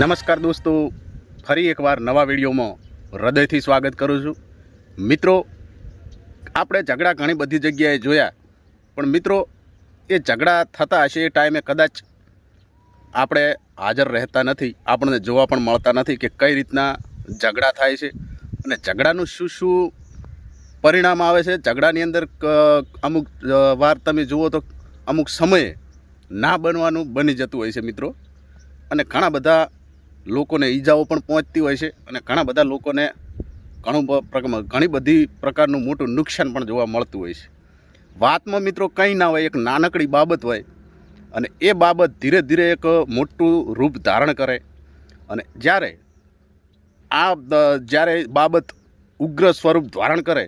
નમસ્કાર દોસ્તો, ફરી એકવાર નવા વિડીયોમાં હૃદયથી સ્વાગત કરું છું. મિત્રો, આપણે ઝઘડા ઘણી બધી જગ્યાએ જોયા, પણ મિત્રો, એ ઝઘડા થતા હશે એ ટાઈમે કદાચ આપણે હાજર રહેતા નથી, આપણને જોવા પણ મળતા નથી કે કઈ રીતના ઝઘડા થાય છે. અને ઝઘડાનું શું શું પરિણામ આવે છે? ઝઘડાની અંદર અમુક વાર તમે જુઓ તો અમુક સમયે ના બનવાનું બની જતું હોય છે મિત્રો. અને ઘણા બધા લોકોને ઈજાઓ પણ પહોંચતી હોય છે અને ઘણા બધા લોકોને ઘણું ઘણી બધી પ્રકારનું મોટું નુકસાન પણ જોવા મળતું હોય છે. વાતમાં મિત્રો કંઈ ના હોય, એક નાનકડી બાબત હોય અને એ બાબત ધીરે ધીરે એક મોટું રૂપ ધારણ કરે અને જ્યારે આ જ્યારે બાબત ઉગ્ર સ્વરૂપ ધારણ કરે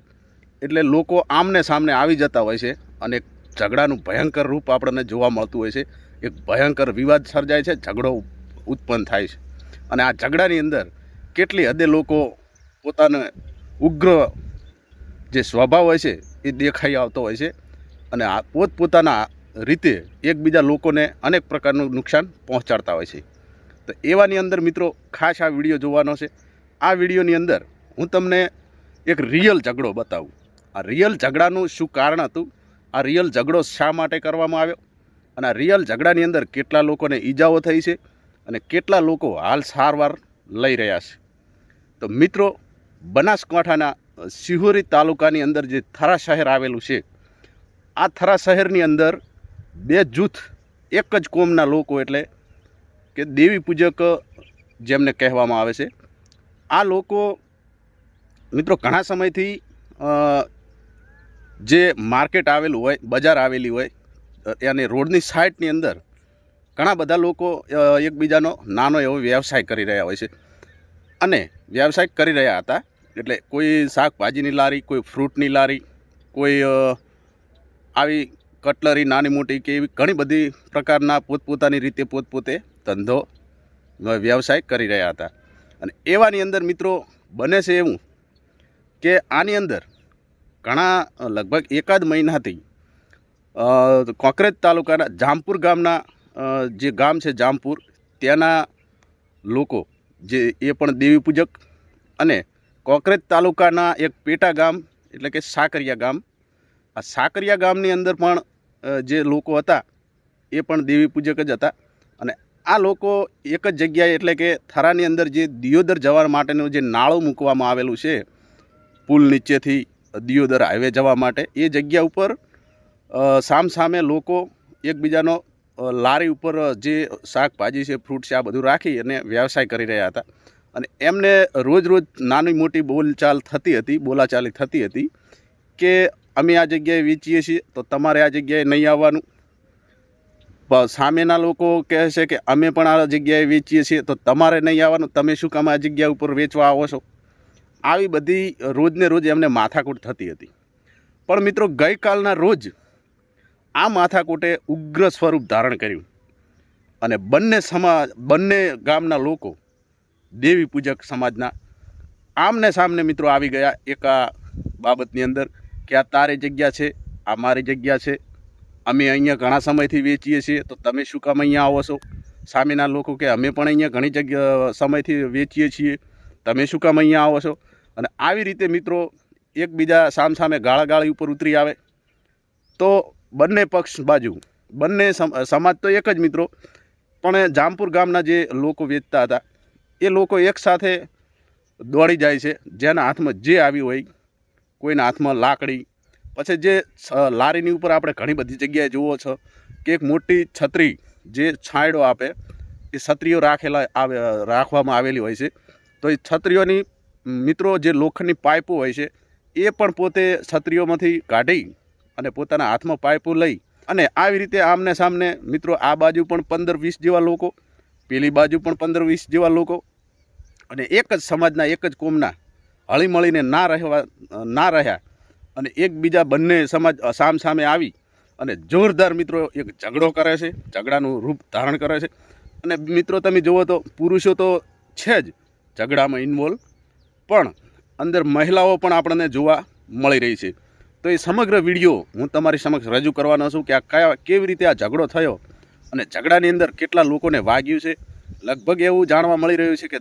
એટલે લોકો આમને સામને આવી જતા હોય છે અને એક ઝઘડાનું ભયંકર રૂપ આપણને જોવા મળતું હોય છે. એક ભયંકર વિવાદ સર્જાય છે, ઝઘડો ઉત્પન્ન થાય છે. અને આ ઝઘડાની અંદર કેટલી હદે લોકો પોતાનો ઉગ્ર જે સ્વભાવ હોય છે, એ દેખાઈ આવતો હોય છે અને આ પોતપોતાના રીતે એકબીજા લોકોને અનેક પ્રકારનું નુકસાન પહોંચાડતા હોય છે. તો એવાની અંદર મિત્રો ખાસ આ વીડિયો જોવાનો છે. આ વિડીયોની અંદર હું તમને એક રિયલ ઝઘડો બતાવું. આ રિયલ ઝઘડાનું શું કારણ હતું? આ રિયલ ઝઘડો શા માટે કરવામાં આવ્યો? અને આ રિયલ ઝઘડાની અંદર કેટલા લોકોને ઈજાઓ થઈ છે? અને કેટલા લોકો હાલ સારવાર લઈ રહ્યા છે. તો મિત્રો, બનાસકાંઠાના સિહોરી તાલુકાની અંદર જે થરા શહેર આવેલું છે, આ થરા શહેરની અંદર બે જૂથ, એક જ કોમના લોકો એટલે કે દેવી પૂજક જેમને કહેવામાં આવે છે. આ લોકો, મિત્રો, ઘણા સમયથી જે માર્કેટ આવેલું હોય, બજાર આવેલી હોય અને રોડની સાઈડની અંદર ઘણા બધા લોકો એકબીજાનો નાનો એવો વ્યવસાય કરી રહ્યા હોય છે. અને વ્યવસાય કરી રહ્યા હતા, એટલે કોઈ શાકભાજીની લારી, કોઈ ફ્રૂટની લારી, કોઈ આવી કટલરી નાની મોટી કે એવી ઘણી બધી પ્રકારના પોતપોતાની રીતે પોતપોતે ધંધો વ્યવસાય કરી રહ્યા હતા. અને એવાની અંદર મિત્રો બને છે એવું કે આની અંદર ઘણા લગભગ એકાદ મહિનાથી કોકરેજ તાલુકાના જામપુર ગામના જે ગામ છે જામપુર, ત્યાંના લોકો જે એ પણ દેવી પૂજક અને કોકરેજ તાલુકાના એક પેટા ગામ, એટલે કે સાકરિયા ગામ. આ સાકરિયા ગામની અંદર પણ જે લોકો હતા, એ પણ દેવી પૂજક જ હતા. અને આ લોકો એક જ જગ્યાએ, એટલે કે થરાની અંદર જે દિયોદર જવા માટેનું જે નાળું મૂકવામાં આવેલું છે, પુલ નીચેથી દિયોદર હાઈવે જવા માટે, એ જગ્યા ઉપર સામસામે લોકો એકબીજાનો લારી ઉપર જે શાકભાજી છે ફ્રૂટ છે, આ બધું રાખી અને વ્યવસાય કરી રહ્યા હતા. અને એમને રોજ રોજ નાની મોટી બોલચાલ થતી હતી, બોલાચાલી થતી હતી કે અમે આ જગ્યાએ વેચીએ છીએ, તો તમારે આ જગ્યાએ નહીં આવવાનું. સામેના લોકો કહે છે કે અમે પણ આ જગ્યાએ વેચીએ છીએ, તો તમારે નહીં આવવાનું, તમે શું કામ આ જગ્યા ઉપર વેચવા આવો છો? આવી બધી રોજને રોજ એમને માથાકૂટ થતી હતી. પણ મિત્રો, ગઈકાલના રોજ આ માથાકૂટે ઉગ્ર સ્વરૂપ ધારણ કર્યું. અને બંને સમાજ, બંને ગામના લોકો દેવી પૂજક સમાજના આમને સામને મિત્રો આવી ગયા એક આ બાબતની અંદર કે આ તારી જગ્યા છે, આ મારી જગ્યા છે. અમે અહીંયા ઘણા સમયથી વેચીએ છીએ, તો તમે શું કામ અહીંયા આવો છો? સામેના લોકો કે અમે પણ અહીંયા ઘણી જગ્યા, સમયથી વેચીએ છીએ. તમે શું કામ અહીંયા આવો છો? અને આવી રીતે મિત્રો એકબીજા સામસામે ગાળાગાળી ઉપર ઉતરી આવે. તો બંને પક્ષ બાજુ, બંને સમ- સમાજ તો એક જ મિત્રો, પણ જામપુર ગામના જે લોકો વેચતા હતા, એ લોકો એકસાથે દોડી જાય છે, જેના હાથમાં જે આવી હોય, કોઈના હાથમાં લાકડી, પછી જે લારીની ઉપર આપણે ઘણી બધી જગ્યાએ જુઓ છો કે એક મોટી છત્રી જે છાંયડો આપે, એ છત્રીઓ રાખેલા આવે, રાખવામાં આવેલી હોય છે. તો એ છત્રીઓની મિત્રો જે લોખંડની પાઇપો હોય છે, એ પણ પોતે છત્રીઓમાંથી કાઢી અને પોતાના હાથમાં પાઇપો લઈ અને આવી રીતે આમને સામને, મિત્રો, આ બાજુ પણ પંદર વીસ જેવા લોકો, પેલી બાજુ પણ પંદર વીસ જેવા લોકો અને એક જ સમાજના, એક જ કોમના હળીમળીને ના રહેવા, ના રહ્યા અને એકબીજા બંને સમાજ સામ સામે આવી અને જોરદાર, મિત્રો, એક ઝઘડો કરે છે, ઝઘડાનું રૂપ ધારણ કરે છે. અને મિત્રો, તમે જુઓ તો પુરુષો તો છે જ ઝઘડામાં ઇન્વોલ્વ પણ અંદર મહિલાઓ પણ આપણને જોવા મળી રહી છે. તો એ સમગ્ર વીડિયો હું તમારી સમક્ષ રજૂ કરવાનો છું કે આ કયા, કેવી રીતે આ ઝઘડો થયો અને ઝઘડાની અંદર કેટલા લોકોને વાગ્યું છે? લગભગ એવું જાણવા મળી રહ્યું છે કે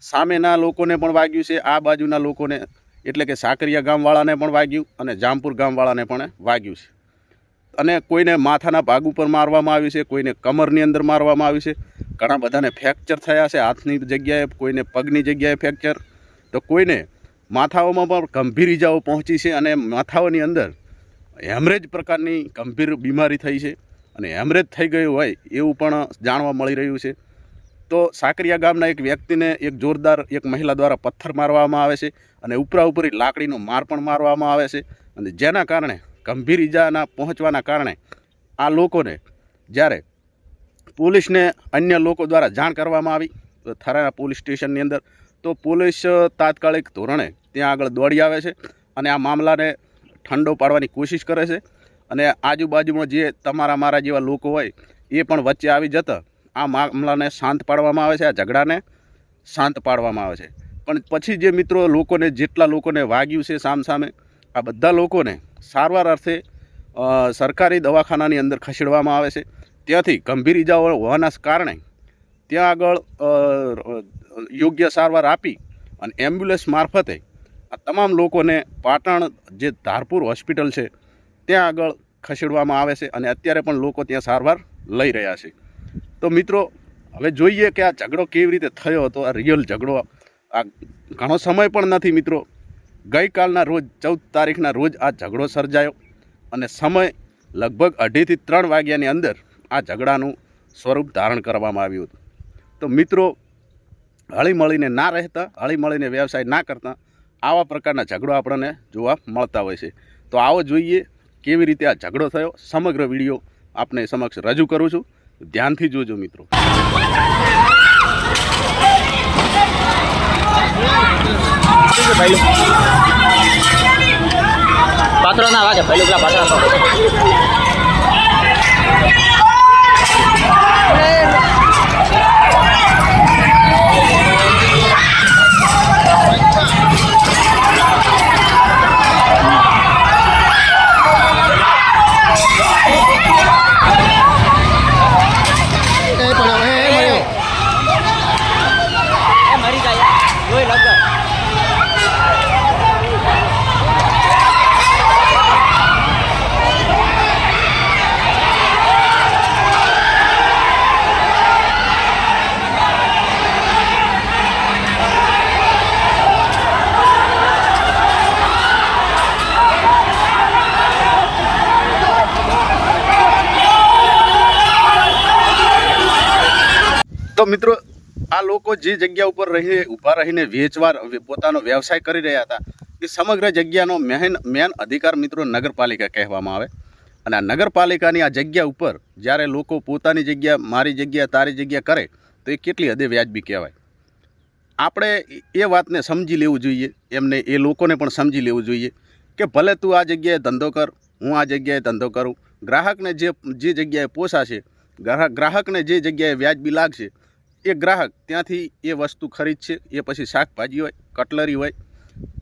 સામેના લોકોને પણ વાગ્યું છે, આ બાજુના લોકોને, એટલે કે સાકરિયા ગામવાળાને પણ વાગ્યું અને જામપુર ગામવાળાને પણ વાગ્યું છે. અને કોઈને માથાના ભાગ ઉપર મારવામાં આવ્યું છે, કોઈને કમરની અંદર મારવામાં આવ્યું છે. ઘણા બધાને ફ્રેક્ચર થયા છે, હાથની જગ્યાએ, કોઈને પગની જગ્યાએ ફ્રેક્ચર. તો કોઈને માથાઓમાં પણ ગંભીર ઇજાઓ પહોંચી છે અને માથાઓની અંદર હેમરેજ પ્રકારની ગંભીર બીમારી થઈ છે અને હેમરેજ થઈ ગયું હોય એવું પણ જાણવા મળી રહ્યું છે. તો સાકરિયા ગામના એક વ્યક્તિને એક જોરદાર એક મહિલા દ્વારા પથ્થર મારવામાં આવે છે અને ઉપરા ઉપરી લાકડીનો માર પણ મારવામાં આવે છે અને જેના કારણે ગંભીર ઈજાના પહોંચવાના કારણે આ લોકોને જ્યારે પોલીસને અન્ય લોકો દ્વારા જાણ કરવામાં આવી, તો થરાના પોલીસ સ્ટેશનની અંદર તો પોલીસ તાત્કાલિક ધોરણે ત્યાં આગળ દોડી આવે છે અને આ મામલાને ઠંડો પાડવાની કોશિશ કરે છે. અને આજુબાજુમાં જે તમારા મારા જેવા લોકો હોય, એ પણ વચ્ચે આવી જતા આ મામલાને શાંત પાડવામાં આવે છે, આ ઝઘડાને શાંત પાડવામાં આવે છે. પણ પછી જે મિત્રો લોકોને, જેટલા લોકોને વાગ્યું છે સામસામે, આ બધા લોકોને સારવાર અર્થે સરકારી દવાખાનાની અંદર ખસેડવામાં આવે છે. ત્યાંથી ગંભીર ઇજાઓ હોવાના કારણે ત્યાં આગળ યોગ્ય સારવાર આપી અને એમ્બ્યુલન્સ મારફતે આ તમામ લોકોને પાટણ જે ધારપુર હોસ્પિટલ છે, ત્યાં આગળ ખસેડવામાં આવે છે અને અત્યારે પણ લોકો ત્યાં સારવાર લઈ રહ્યા છે. તો મિત્રો, હવે જોઈએ કે આ ઝઘડો કેવી રીતે થયો હતો, આ રિયલ ઝઘડો. આ ઘણો સમય પણ નથી મિત્રો. ગઈકાલના રોજ, ચૌદ તારીખના રોજ આ ઝઘડો સર્જાયો અને સમય લગભગ અઢીથી ત્રણ વાગ્યાની અંદર આ ઝઘડાનું સ્વરૂપ ધારણ કરવામાં આવ્યું હતું. તો મિત્રો હળીમળીને ના રહેતા, હળીમળીને વ્યવસાય ના કરતા, આવા પ્રકારના ઝઘડો આપણને જોવા મળતા હોય છે. તો આવો જોઈએ કેવી રીતે આ ઝઘડો થયો. સમગ્ર વીડિયો આપને સમક્ષ રજૂ કરું છું. ધ્યાનથી જોજો મિત્રો. પાત્રો ના વાગે પહેલું પેલા પાત્ર મિત્રો, આ લોકો જે જગ્યા ઉપર રહી ઊભા રહીને વેચવા, પોતાનો વ્યવસાય કરી રહ્યા હતા, એ સમગ્ર જગ્યાનો મેન મેન અધિકાર મિત્રો નગરપાલિકા કહેવામાં આવે. અને આ નગરપાલિકાની આ જગ્યા ઉપર જ્યારે લોકો પોતાની જગ્યા, મારી જગ્યા, તારી જગ્યા કરે, તો એ કેટલી હદે વ્યાજબી કહેવાય. આપણે એ વાતને સમજી લેવું જોઈએ, એમને, એ લોકોને પણ સમજી લેવું જોઈએ કે ભલે તું આ જગ્યાએ ધંધો કર, હું આ જગ્યાએ ધંધો કરું. ગ્રાહકને જે જે જગ્યાએ પોસાશે, ગ્રાહક, ગ્રાહકને જે જગ્યાએ વ્યાજબી લાગશે એ ગ્રાહક ત્યાંથી એ વસ્તુ ખરીદશે એ પછી શાકભાજી હોય, કટલરી હોય,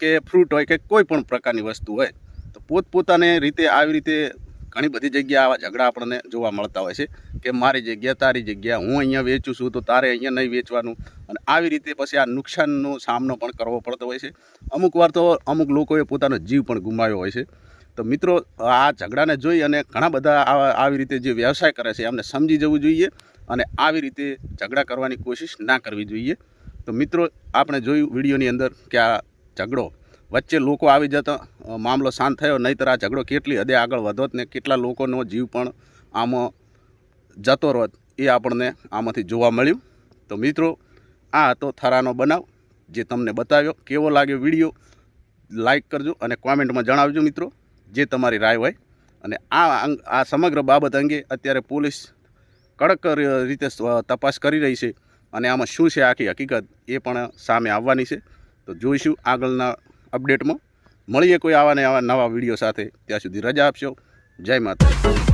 કે ફ્રૂટ હોય, કે કોઈ પણ પ્રકારની વસ્તુ હોય, તો પોતપોતાને રીતે આવી રીતે ઘણી બધી જગ્યાએ આવા ઝઘડા આપણને જોવા મળતા હોય છે, કે મારી જગ્યા, તારી જગ્યા, હું અહીંયા વેચું છું, તો તારે અહીંયા નહીં વેચવાનું, અને આવી રીતે પછી આ નુકસાનનો સામનો પણ કરવો પડતો હોય છે. અમુક વાર તો અમુક લોકોએ પોતાનો જીવ પણ ગુમાવ્યો હોય છે. તો મિત્રો, આ ઝઘડાને જોઈ અને ઘણા બધા આવા રીતે જે વ્યવસાય કરે છે, એમને સમજી જવું જોઈએ. અને આવી રીતે ઝઘડા કરવાની કોશિશ ના કરવી જોઈએ. તો મિત્રો, આપણે જોયું વિડીયોની અંદર કે આ ઝઘડો, વચ્ચે લોકો આવી જતા મામલો શાંત થયો, નહીંતર આ ઝઘડો કેટલી હદે આગળ વધોત ને કેટલા લોકોનો જીવ પણ આમાં જતો રહત એ આપણને આમાંથી જોવા મળ્યું. તો મિત્રો, આ હતો થરાનો બનાવ, જે તમને બતાવ્યો. કેવો લાગ્યો વીડિયો? લાઈક કરજો અને કોમેન્ટમાં જણાવજો મિત્રો, જે તમારી રાય હોય. અને આ આ સમગ્ર બાબત અંગે અત્યારે પોલીસ કડક રીતે તપાસ કરી રહી છે અને આમાં શું છે આખી હકીકત એ પણ સામે આવવાની છે. તો જોઈશું આગળના અપડેટમાં. મળીએ કોઈ આવા ને આવા નવા વીડિયો સાથે. ત્યાં સુધી રજા આપશો. જય માતા